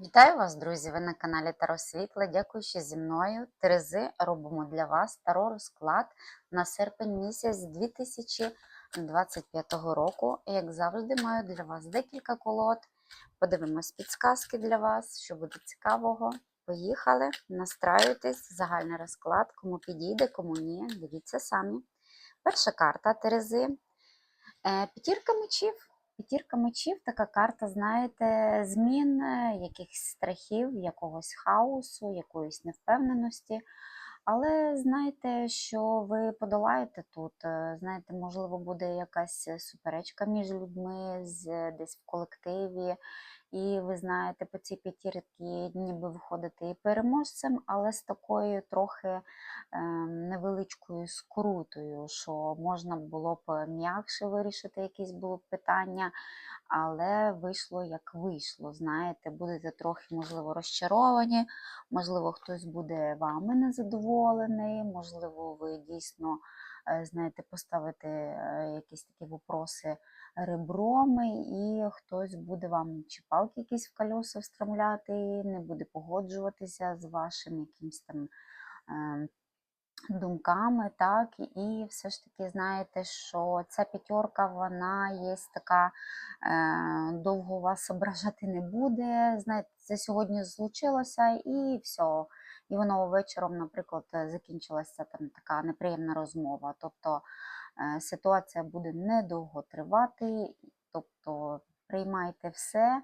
Вітаю вас, друзі! Ви на каналі Таро Світле. Дякую, що зі мною. Терези робимо для вас таро розклад на серпень місяць 2025 року. Як завжди, маю для вас декілька колод. Подивимось підсказки для вас, що буде цікавого. Поїхали, настраюйтесь, загальний розклад, кому підійде, кому ні. Дивіться самі. Перша карта Терези. Е, П'ятірка мечів. П'ятірка мечів така карта, знаєте, змін, е, якихось страхів, якогось хаосу, якоїсь невпевненості. Але знаєте, що ви подолаєте тут. е, Знаєте, можливо, буде якась суперечка між людьми десь в колективі. І ви знаєте, по цій п'ятірці ніби виходите і переможцем, але з такою трохи е, невеличкою скрутою, що можна було б м'якше вирішити якісь були б питання, але вийшло як вийшло. Знаєте, будете трохи, можливо, розчаровані, можливо, хтось буде вами незадоволений, можливо, ви дійсно знаєте, поставите е, якісь такі вопроси ребром, і хтось буде вам чи палки якісь в колеса встромляти, не буде погоджуватися з вашим якимсь там. е, думками, так, і все ж таки знаєте, що ця п'ятерка, вона є така, е, довго вас ображати не буде. Знаєте, це сьогодні злучилося і все. І воно вечором, наприклад, закінчилася там така неприємна розмова. Тобто е, ситуація буде недовго тривати, тобто приймайте все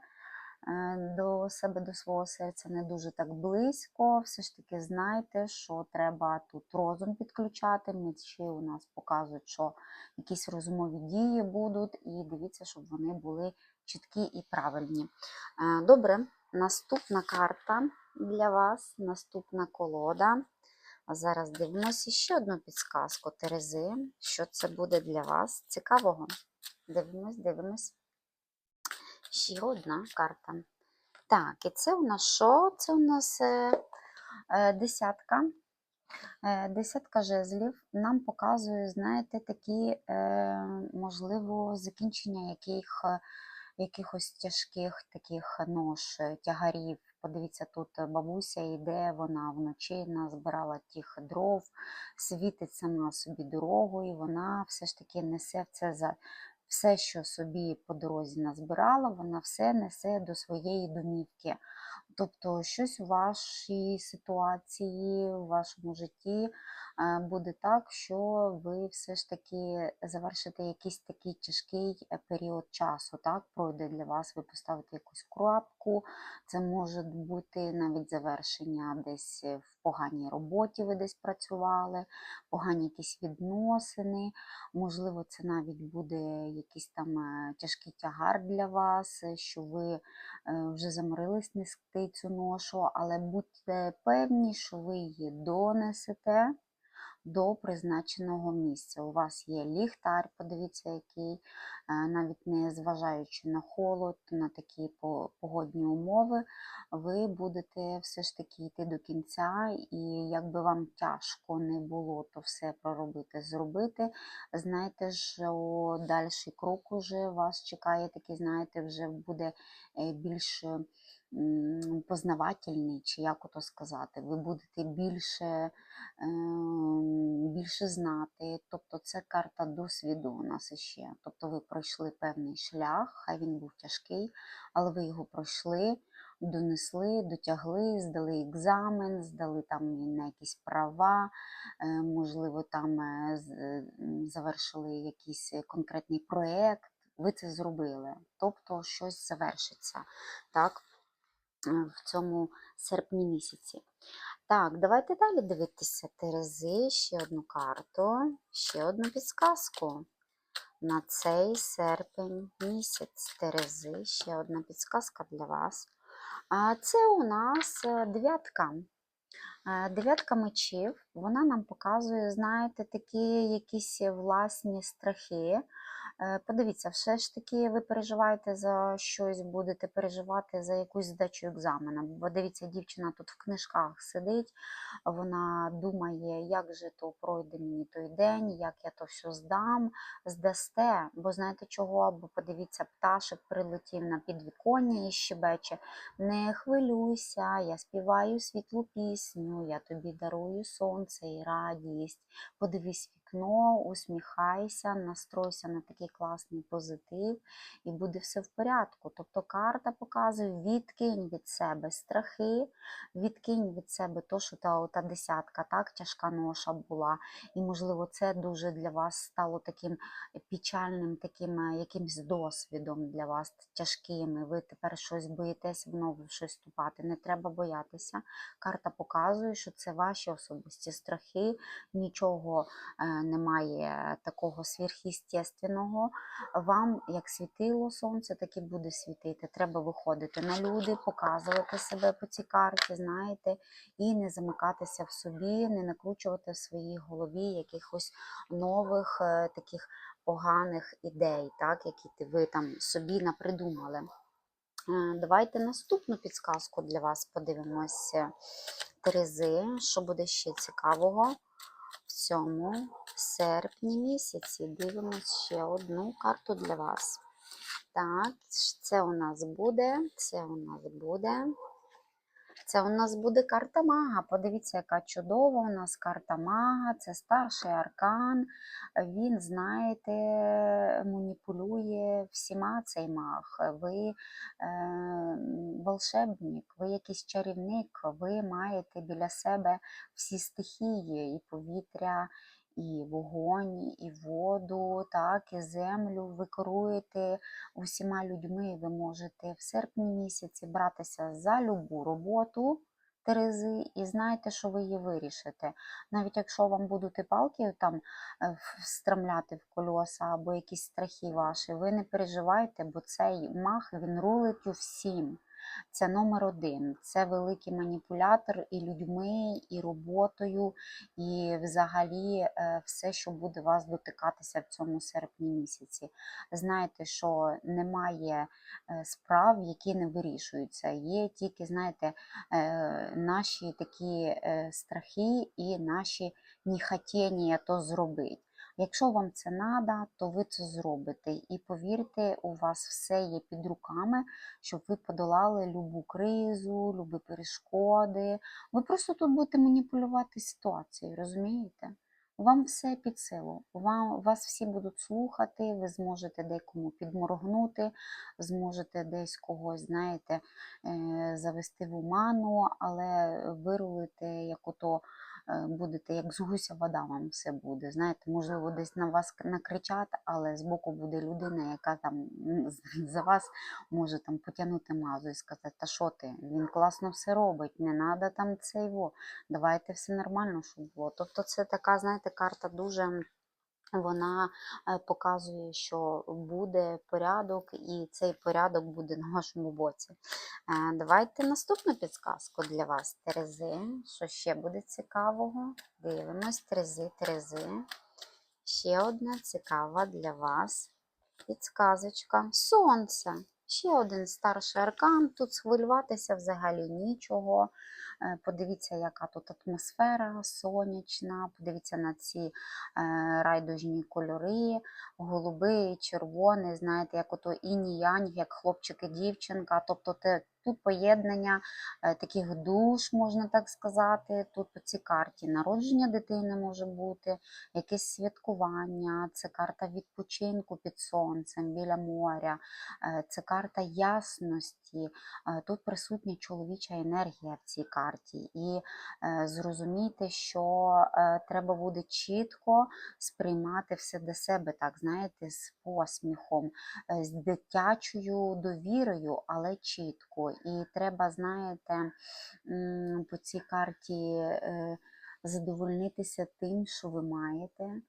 е, до себе, до свого серця не дуже так близько. Все ж таки знайте, що треба тут розум підключати. Мечі у нас показують, що якісь розумові дії будуть, і дивіться, щоб вони були чіткі і правильні. Е, Добре, наступна карта для вас, наступна колода. А зараз дивимося ще одну підсказку Терези. Що це буде для вас? Цікавого. Дивимось, дивимось. Ще одна карта. Так, і це у нас що? Це у нас е, е, десятка. Е, Десятка жезлів нам показує, знаєте, такі, можливо, закінчення яких, якихось тяжких таких нож, е, тягарів. Подивіться, тут бабуся йде, вона вночі назбирала тих дров, світить сама собі дорогу, і вона все ж таки несе це за все, що собі по дорозі назбирала, вона все несе до своєї домівки. Тобто щось у вашій ситуації, у вашому житті е, буде так, що ви все ж таки завершите якийсь такий тяжкий е, період часу. Так, пройде для вас, ви поставите якусь крапку, це може бути навіть завершення десь в поганій роботі, ви десь працювали, погані якісь відносини. Можливо, це навіть буде якийсь там е, тяжкий тягар для вас, що ви вже заморились нести цю ношу, але будьте певні, що ви її донесете до призначеного місця. У вас є ліхтар, подивіться, який, навіть не зважаючи на холод, на такі погодні умови, ви будете все ж таки йти до кінця, і якби вам тяжко не було, то все проробити, зробити. Знаєте, що дальший крок уже вас чекає, такий, знаєте, вже буде е, більш познавательний, чи як ото сказати, ви будете більше, ем, більше знати. Тобто це карта досвіду у нас іще. Тобто ви пройшли певний шлях, хай він був тяжкий, але ви його пройшли, донесли, дотягли, здали екзамен, здали там на якісь права, е, можливо, там е, е, завершили якийсь конкретний проєкт. Ви це зробили, тобто щось завершиться. Так? в цьому серпні місяці. Так, давайте далі дивитися Терези, ще одну карту, ще одну підсказку. На цей серпень місяць Терези, ще одна підсказка для вас. Це у нас е, дев'ятка. Е, Дев'ятка мечів, вона нам показує, знаєте, такі якісь власні страхи, Е, Подивіться, все ж таки ви переживаєте за щось, будете переживати за якусь здачу екзамена. Бо дивіться, дівчина тут в книжках сидить, вона думає, як же то пройде мені той день, як я то все здам, здасте. Бо знаєте чого? Бо подивіться, пташик прилетів на підвіконня і щебече. Не хвилюйся, я співаю світлу пісню, я тобі дарую сонце і радість. Подивись вікно, усміхайся, настройся на такий класний позитив, і буде все в порядку. Тобто карта показує, відкинь від себе страхи, відкинь від себе то, що та ота десятка, так, тяжка ноша була. І, можливо, це дуже для вас стало таким печальним, таким е, якимсь досвідом для вас тяжким. і Ви тепер щось боїтесь в щось вступати. Не треба боятися. Карта показує, що це ваші особисті страхи, нічого е, немає такого сверхъестественного. Вам, як світило сонце, так і буде світити. Треба виходити на люди, показувати себе по цій карті, знаєте, і не замикатися в собі, не накручувати в своїй голові якихось нових е, таких поганих ідей, так, які ви там собі напридумали. Е, Давайте наступну підсказку для вас подивимося. Терези, що буде ще цікавого в цьому серпні місяці. Дивимось ще одну карту для вас. Так, це у нас буде, це у нас буде. Це у нас буде карта мага. Подивіться, яка чудова у нас карта мага. Це старший аркан. Він, знаєте, маніпулює всіма цей маг. Ви е, волшебник, ви якийсь чарівник, ви маєте біля себе всі стихії, і повітря, і вогонь, і воду, так, і землю. Ви керуєте усіма людьми. Ви можете в серпні місяці братися за любу роботу. Терези, і знайте, що ви її вирішите. Навіть якщо вам будуть і палки там е, встромляти в кольоса або якісь страхи ваші, ви не переживайте, бо цей мах він рулить у всім. Це номер один. Це великий маніпулятор і людьми, і роботою, і взагалі е, все, що буде вас дотикатися в цьому серпні місяці. Знайте, що немає е, справ, які не вирішуються. Є тільки, знаєте, е, наші такі страхи і наші нехотіння то зробити. Якщо вам це треба, то ви це зробите. І повірте, у вас все є під руками, щоб ви подолали любу кризу, любі перешкоди. Ви просто тут будете маніпулювати ситуацією, розумієте? Вам все під силу. Вам, вас всі будуть слухати, ви зможете декому підморгнути, зможете десь когось, знаєте, е, завести в оману, але вирулити, як ото будете, як з гуся вода вам все буде. Знаєте, можливо, десь на вас накричать, але боку буде людина, яка там за вас може там потягнути мазу і сказати, та що ти, він класно все робить, не треба там це його, давайте все нормально, щоб було. Тобто це така, знаєте, карта дуже. Вона е, показує, що буде порядок, і цей порядок буде на вашому боці. Е, Давайте наступну підсказку для вас, Терези. Що ще буде цікавого? Дивимось, Терези, Терези. Ще одна цікава для вас підсказочка. Сонце. Ще один старший аркан. Тут схвилюватися взагалі нічого. Е, Подивіться, яка тут атмосфера сонячна. Подивіться на ці е, райдужні кольори, голубий, червоний, знаєте, як ото інь-янь, як хлопчик і дівчинка. Тобто тут поєднання е, таких душ, можна так сказати. Тут по цій карті народження дитини може бути, якесь святкування, це карта відпочинку під сонцем, біля моря, е, це карта ясності. Е, Тут присутня чоловіча енергія в цій карті. І зрозумійте, що треба буде чітко сприймати все до себе, так, знаєте, з посміхом, з дитячою довірою, але чітко. І треба, знаєте, по цій карті е, задовольнитися тим, що ви маєте.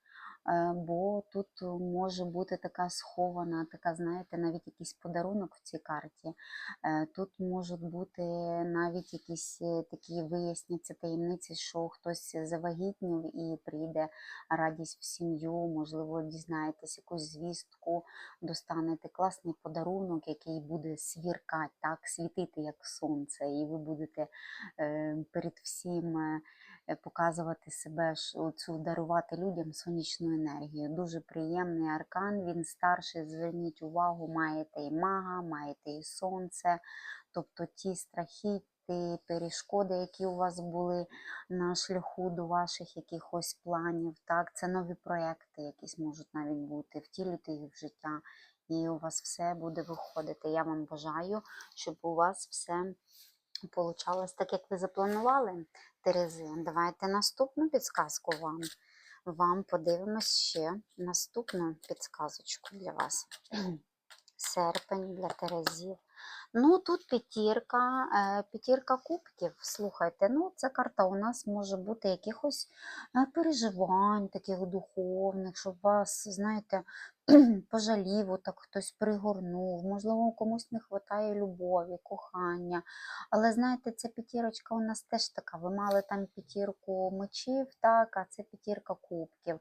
Е, бо тут може бути така схована, така, знаєте, навіть якийсь подарунок в цій карті. Е, Тут можуть бути навіть якісь е, такі виясняться таємниці, що хтось завагітнів і прийде радість в сім'ю, можливо, дізнаєтесь якусь звістку, достанете класний подарунок, який буде свіркати, так, світити як сонце, і ви будете перед всім показувати себе, цю дарувати людям сонячну енергію. Дуже приємний аркан. Він старший. Зверніть увагу, маєте і мага, маєте і сонце. Тобто ті страхи, ті перешкоди, які у вас були на шляху до ваших якихось планів. Так, це нові проекти, якісь можуть навіть бути, втілити їх в життя. І у вас все буде виходити. Я вам бажаю, щоб у вас все получалось так, як ви запланували, Терези. Давайте наступну підсказку вам. Вам подивимось ще наступну підсказочку для вас. Серпень для Терезів. Ну, тут п'ятірка, е, п'ятірка кубків. Слухайте, ну, ця карта у нас може бути якихось е, переживань, таких духовних, щоб вас, знаєте, пожалів, отак хтось пригорнув, можливо, комусь не вистачає любові, кохання. Але знаєте, ця п'ятірочка у нас теж така. Ви мали там п'ятірку мечів, так, а це п'ятірка кубків.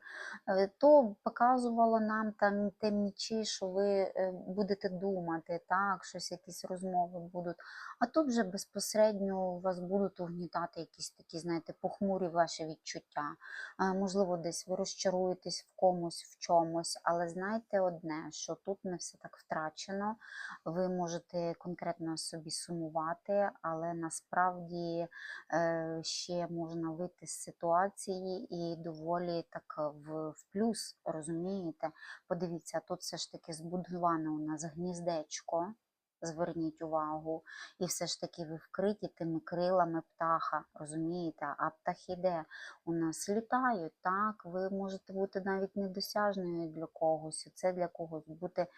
Е, То показувало нам там те мечі, що ви будете думати, так, щось якісь розмови будуть. А тут вже безпосередньо вас будуть угнітати якісь такі, знаєте, похмурі ваші відчуття. Можливо, десь ви розчаруєтесь в комусь, в чомусь, але знайте одне, що тут не все так втрачено. Ви можете конкретно собі сумувати, але насправді е, ще можна вийти з ситуації і доволі так в, в плюс, розумієте? Подивіться, тут все ж таки збудоване у нас гніздечко. Зверніть увагу, і все ж таки ви вкриті тими крилами птаха, розумієте? А птахи де? У нас літають, так? Ви можете бути навіть недосяжною для когось, це для когось. Бути е,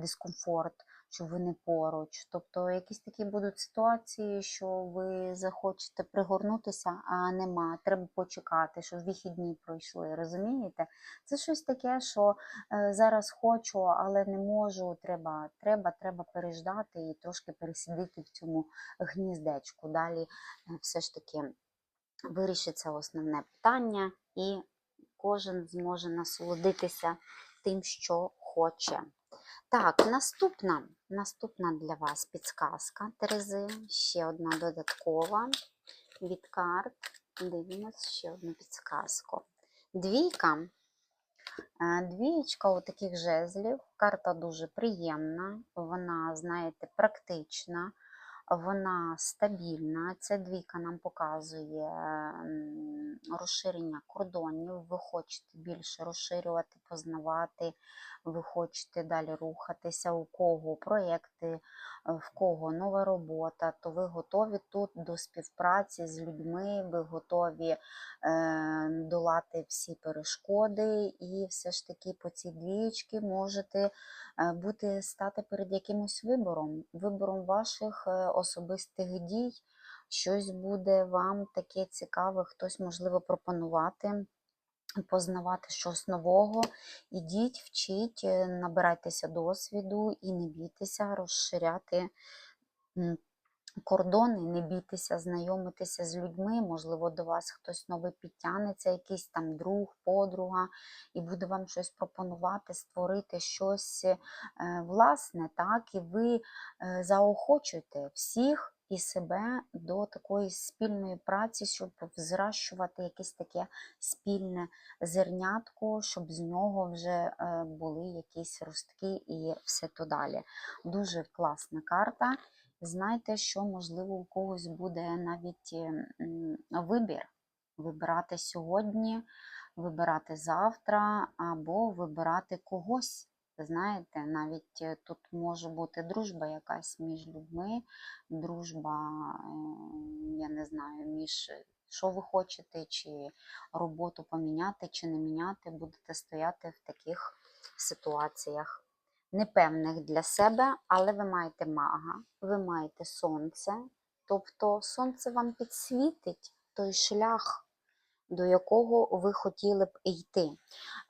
дискомфорт, що ви не поруч. Тобто якісь такі будуть ситуації, що ви захочете пригорнутися, а нема. Треба почекати, щоб вихідні пройшли. Розумієте? Це щось таке, що е, зараз хочу, але не можу. Треба, треба, треба переждати і трошки пересидіти в цьому гніздечку. Далі е, все ж таки вирішиться основне питання, і кожен зможе насолодитися тим, що хоче. Так, наступна, наступна для вас підсказка Терези. Ще одна додаткова від карт. Дивимось ще одну підсказку. Двійка. Е, Двієчка у таких жезлів. Карта дуже приємна, вона, знаєте, практична, вона стабільна. Ця двійка нам показує розширення кордонів. Ви хочете більше розширювати, познавати, ви хочете далі рухатися, у кого проєкти, в кого нова робота, то ви готові тут до співпраці з людьми, ви готові е, долати всі перешкоди, і все ж таки по цій двієчці можете е, бути стати перед якимось вибором, вибором ваших е, особистих дій. Щось буде вам таке цікаве, хтось можливо пропонувати. Познавати щось нового, ідіть, вчіть, е, набирайтеся досвіду і не бійтеся розширяти кордони, не бійтеся знайомитися з людьми. Можливо, до вас хтось новий підтягнеться, якийсь там друг, подруга, і буде вам щось пропонувати, створити щось е, власне, так, і ви е, заохочуєте всіх і себе до такої спільної праці, щоб взращувати якесь таке спільне зернятко, щоб з нього вже е, були якісь ростки і все то далі. Дуже класна карта. Знайте, що можливо у когось буде навіть е, вибір. Вибирати сьогодні, вибирати завтра, або вибирати когось. Знаєте, навіть е, тут може бути дружба якась між людьми, дружба, е, я не знаю, між що ви хочете, чи роботу поміняти, чи не міняти, будете стояти в таких ситуаціях непевних для себе, але ви маєте мага, ви маєте сонце, тобто сонце вам підсвітить той шлях, до якого ви хотіли б йти.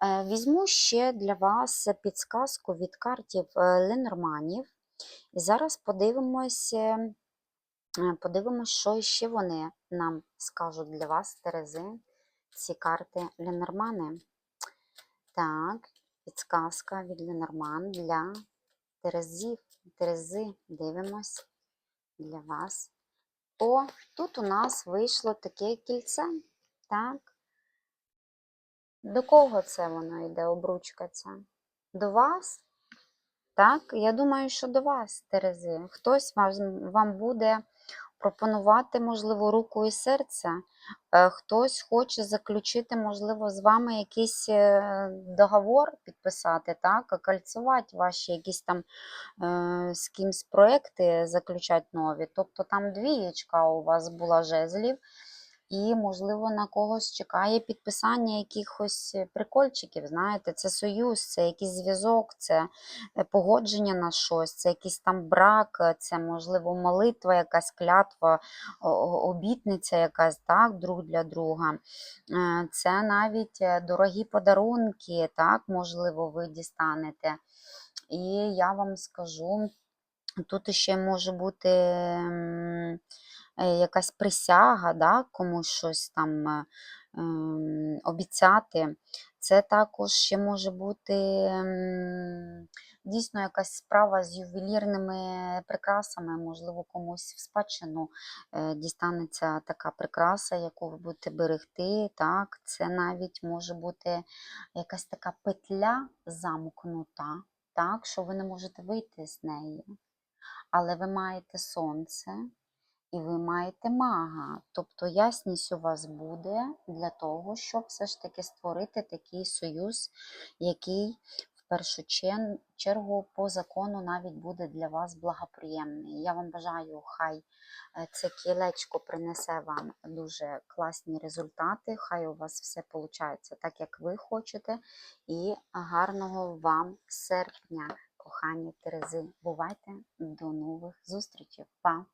Е, Візьму ще для вас підсказку від картів е, Ленорманів. І зараз подивимось, е, е, подивимось, що ще вони нам скажуть для вас, Терези, ці карти Ленормани. Так, підсказка від Ленорман для Терезів. Терези, дивимось для вас. О, тут у нас вийшло таке кільце. Так. До кого це воно йде, обручка ця? До вас? Так, я думаю, що до вас, Терези. Хтось вам, буде пропонувати, можливо, руку і серце. Е, Хтось хоче заключити, можливо, з вами якийсь е, договор підписати, так, окольцювати ваші якісь там е, з кимсь проекти заключати нові. Тобто там двієчка у вас була жезлів, і, можливо, на когось чекає підписання якихось е, прикольчиків. Знаєте, це союз, це якийсь зв'язок, це е, погодження на щось, це якийсь там брак, е, це, можливо, молитва, якась клятва, обітниця якась, так, друг для друга. Це навіть дорогі подарунки, так, можливо, ви дістанете. І я вам скажу, тут ще може бути якась присяга, да, комусь щось там е, ем, обіцяти. Це також ще може бути дійсно якась справа з ювелірними прикрасами, можливо, комусь в спадщину е, дістанеться така прикраса, яку ви будете берегти. Так? Це навіть може бути якась така петля замкнута, так, що ви не можете вийти з неї. Але ви маєте сонце і ви маєте мага. Тобто ясність у вас буде для того, щоб все ж таки створити такий союз, який в першу чергу по закону навіть буде для вас благоприємний. Я вам бажаю, хай е, це кілечко принесе вам дуже класні результати. Хай у вас все виходить так, як ви хочете. І гарного вам серпня, кохані Терези. Бувайте до нових зустрічей. Па!